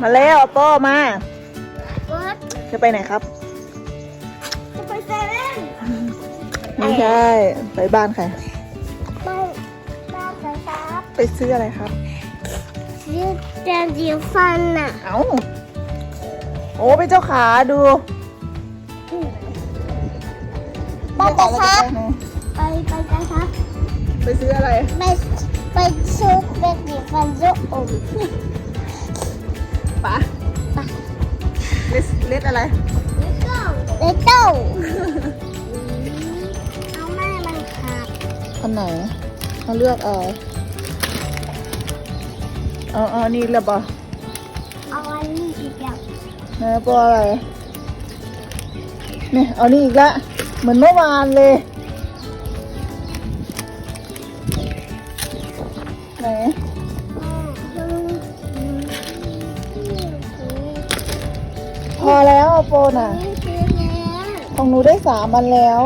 มาแล้วโป้มาก็จะไปไหนครับ จะไปเซเว่นไม่ใช่ ไปบ้านใคร ไปบ้านกันครับไปซื้ออะไรครับ ซื้อแปรงสีฟันน่ะ เอ้า โอ้ไปเจ้าขาดูไปกันครับ ไปไหนไปไปกันครับ ไปซื้ออะไร ไปไปซื้อแปรงสีฟันลูกอม เลสเลสอะไรเลโต้เอาแม่มันขาดอันไหนมาเลือกเอาเอาเอานี่เลยปะเอาอันนี้อีกแล้วนะปออะไรเนี่ยเอานี่อีกละเหมือนเมื่อวานเลยไหน พอแล้วอะโปน่ะของหนูได้สามอันแล้ว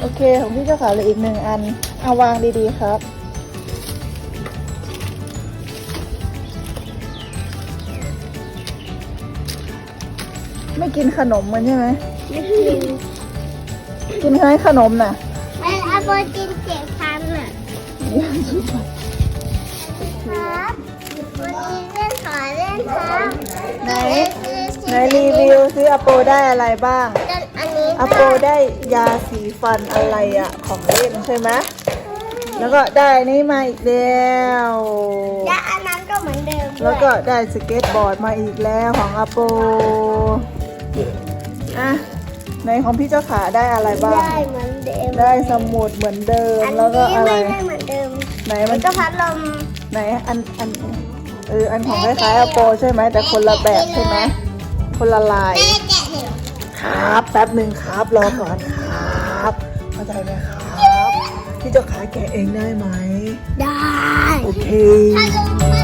โอเค ของพี่เจ้าขาเหลืออีกหนึ่งอัน เอาวางดีๆครับ ไม่กินขนมมันใช่ไหม ไม่กินกินไหมขนมน่ะ ไม่เอาโปรตีนเจ็ดพันอะครับโปรตีนเล่นขอเล่นครับ ไหนไหนรีวิวซิอโปได้อะไรบ้างอันนี้อโปได้ยาสีฟันอะไรอะของเล่นใช่ไหมแล้วก็ได้นี่มาอีกแล้วและอันนั้นก็เหมือนเดิมแล้วก็ได้สเก็ตบอร์ดมาอีกแล้วของอโปอะในของพี่เจ้าขาได้อะไรบ้าง ได้เหมือนเดิม ได้สมุดเหมือนเดิมอันแล้วก็นี้อะไรไม่ได้เหมือนเดิม ไหนมัมันนก็พัดลม ไหนอันอัน เอออันของคล้ายๆอโปใช่ไหมแต่คนละแบบใช่ไหมคนละลาย แม่แกะเห็นครับแป๊บหนึ่งครับรอก่อนครับ เข้าใจไหมครับพี่เจ้าขาแกะเองได้ไหมได้ โอเคพัดลมมัน